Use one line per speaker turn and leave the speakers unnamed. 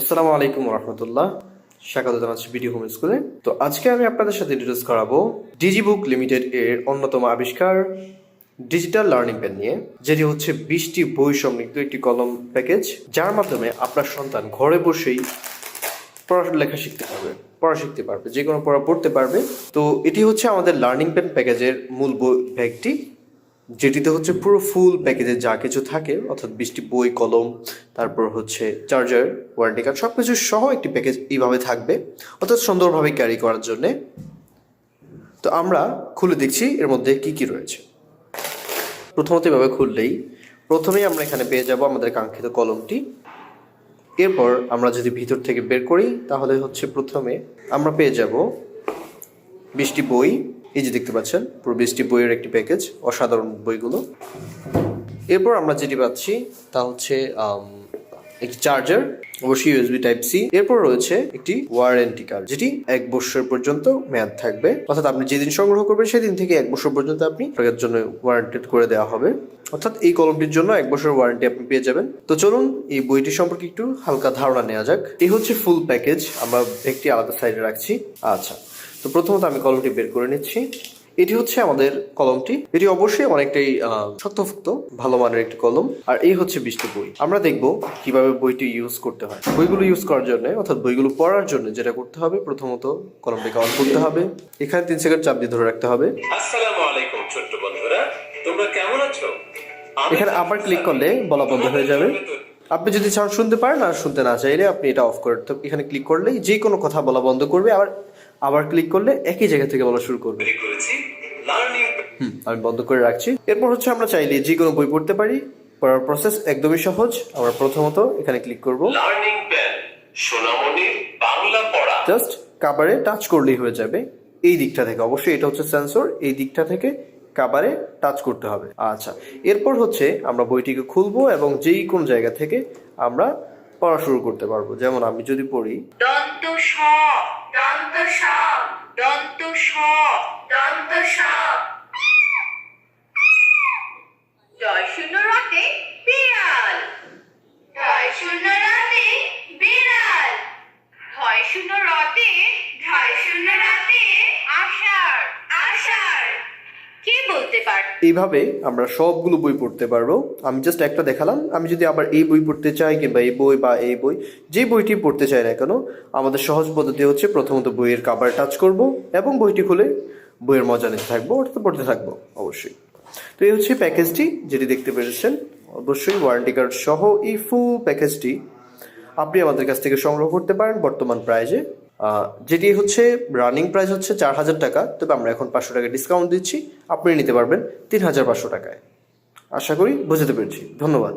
আসসালামু আলাইকুম রহমতুল্লাহ স্বাগত জানাচ্ছি বিডি হোম স্কুলে তো আজকে আমি আপনাদের সাথে ডিটেলস করাবো ডিজি বুক লিমিটেড এর অন্যতম আবিষ্কার ডিজিটাল লার্নিং প্যান নিয়ে, যেটি হচ্ছে বিশটি বই সমৃদ্ধ একটি কলম প্যাকেজ, যার মাধ্যমে আপনার সন্তান ঘরে বসেই পড়ালেখা শিখতে পারবে, পড়া শিখতে পারবে, যে কোনো পড়া পড়তে পারবে। তো এটি হচ্ছে আমাদের লার্নিং প্যান প্যাকেজের মূল বই ব্যাগটি। যেটিতে হচ্ছে পুরো ফুল প্যাকেজে যা কিছু থাকে, অর্থাৎ বৃষ্টি বই, কলম, তারপর হচ্ছে চার্জার ওয়ারেন্টি কার্ড সব কিছু সহ একটি প্যাকেজ এইভাবে থাকবে, অর্থাৎ সুন্দরভাবে ক্যারি করার জন্যে। তো আমরা খুলে দেখছি এর মধ্যে কি কি রয়েছে। প্রথমত এভাবে খুললেই প্রথমেই আমরা এখানে পেয়ে যাব আমাদের কাঙ্ক্ষিত কলমটি। এরপর আমরা যদি ভিতর থেকে বের করি, তাহলে হচ্ছে প্রথমে আমরা পেয়ে যাব বৃষ্টি বই এই যে দেখতে পাচ্ছেন, পুরো বৃষ্টি বইয়ের একটি প্যাকেজ অসাধারণ বইগুলো। এরপর আমরা যেটি পাচ্ছি, তা হচ্ছে একটি চার্জার অবশ্যই ইউএসবি টাইপ সি এরপর রয়েছে একটি ওয়ারেন্টি কার্ড যেটি এক বছর পর্যন্ত মেয়াদ থাকবে। অর্থাৎ আপনি যেদিন সংগ্রহ করবেন, সেদিন থেকে এক বছর পর্যন্ত আপনি এর জন্য ওয়ারেন্টেড করে দেওয়া হবে। অর্থাৎ এই কলমটির জন্য এক বছর ওয়ারেন্টি আপনি পেয়ে যাবেন। তো চলুন, এই বইটি সম্পর্কে একটু হালকা ধারণা নেওয়া যাক। এই হচ্ছে ফুল প্যাকেজ আমরা একটি আলাদা সাইডে রাখছি। আচ্ছা। তো প্রথমত আমি কলমটি বের করে নিচ্ছি। এটি হচ্ছে আমাদের কলমটি। এটি অবশ্যই অনেকটাই শক্তফুক্ত ভালো মানের একটি কলম। আর এই হচ্ছে বৃষ্টি বই। আমরা দেখব কীভাবে বইটি ইউজ করতে হয়। বইগুলো ইউজ করার জন্য অর্থাৎ বইগুলো পড়ার জন্য যেটা করতে হবে প্রথমত কলমটিকে অন করতে হবে। এখানে তিন সেকেন্ড চাপ দিয়ে ধরে রাখতে হবে।
আসসালামু আলাইকুম ছোট্ট বন্ধুরা। তোমরা কেমন আছো?
এখানে আবার ক্লিক করলে বলা বন্ধ হয়ে যাবে। আপনি যদি চান শুনতে পারেন আর শুনতে না চাইলে আপনি এটা অফ করে এখানে ক্লিক করলেই যে কোনো কথা বলা বন্ধ করবে আবার আবার ক্লিক করলে একই জায়গা থেকে বলা শুরু করবে। হুম, আমি বন্ধ করে রাখছি। এরপর হচ্ছে আমরা চাইলে যে কোনো বই পড়তে পারি। পড়ার প্রসেস একদমই সহজ। আমরা প্রথমত এখানে ক্লিক করব।
লার্নিং পেন সোনামণির বাংলা পড়া।
জাস্ট কাবারে টাচ করলেই হয়ে যাবে। এই দিকটা থেকে অবশ্যই এটা হচ্ছে সেন্সর এই দিকটা থেকে কাবারে টাচ করতে হবে। আচ্ছা এরপর হচ্ছে আমরা বইটিকে খুলবো এবং যেই কোন জায়গা থেকে আমরা পড়া শুরু করতে পারব। যেমন আমি যদি পড়ি,
দন্ত স দন্ত স দন্ত স দন্ত স।
এইভাবে আমরা সবগুলো বই পড়তে পারব। আমি জাস্ট একটা দেখালাম। আমি যদি আবার এই বই পড়তে চাই কিংবা এই বই বা এই বই, যে বইটি পড়তে চাই না কেন, আমাদের সহজ পদ্ধতি হচ্ছে প্রথমত বইয়ের কাবার টাচ করব এবং বইটি খুলে বইয়ের মজা নিতে থাকব, অর্থাৎ পড়তে থাকব, অবশ্যই। তো এই হচ্ছে প্যাকেজটি যেটি দেখতে পেরেছেন। অবশ্যই ওয়ারেন্টি কার্ড সহ এই ফুল প্যাকেজটি আপনি আমাদের কাছ থেকে সংগ্রহ করতে পারেন বর্তমান প্রাইজে যেটি হচ্ছে রানিং প্রাইস হচ্ছে চার হাজার টাকা, তবে আমরা এখন পাঁচশো টাকা ডিসকাউন্ট দিচ্ছি। আপনি নিতে পারবেন তিন হাজার পাঁচশো টাকায়। আশা করি বুঝতে পেরেছি। ধন্যবাদ।